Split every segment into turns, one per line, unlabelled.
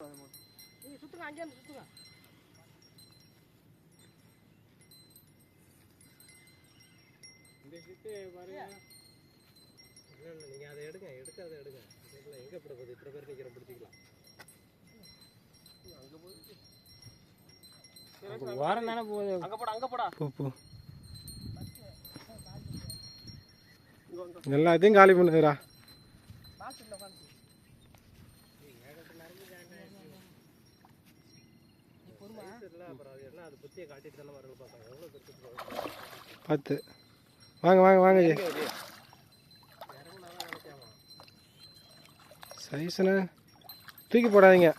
சுத்துங்க அங்கே இருந்து சுத்துங்க
இந்த பாருங்க இல்லை இல்லை நீங்கள் அதை எடுங்க எடுங்க இல்லை எங்கே போகுது இத்தனை பேர் நிற்கிற பிடிச்சிக்கலாம்
வாரம் தானே போகுது
அங்கே போடா அங்கே போடா
போ எல்லாத்தையும் காலி
பண்ணுதுரா
பார்த்து. வாங்க வாங்க வாங்க சைஸ்ண்ணே தூக்கி போடாதீங்க.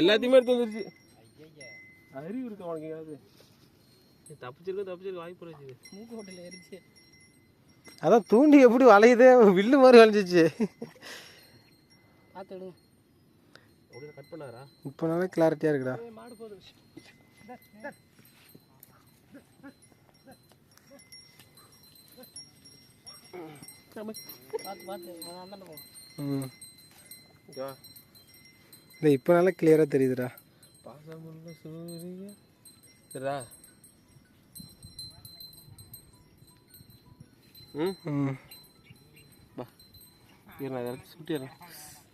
எல்லாத்தையுமே எடுத்து வந்துருச்சு. அறிவு இருக்கு உனக்கு எங்கேயாவது தப்பிச்சிருக்க தப்பிச்சிருக்க வாய்ப்பு இருக்குது
மூக்கு ஹோட்டலில் ஏறிச்சு
அதான் தூண்டி எப்படி வளையுது? வில்லு மாதிரி வளைஞ்சிச்சு. இப்போ நல்லா கிளாரிட்டியாக இருக்குடா. இல்லை இப்போ நல்லா கிளியராக தெரியுதுடா.
பாசமுள்ள சூரிய. ம்?
ம்.
ம்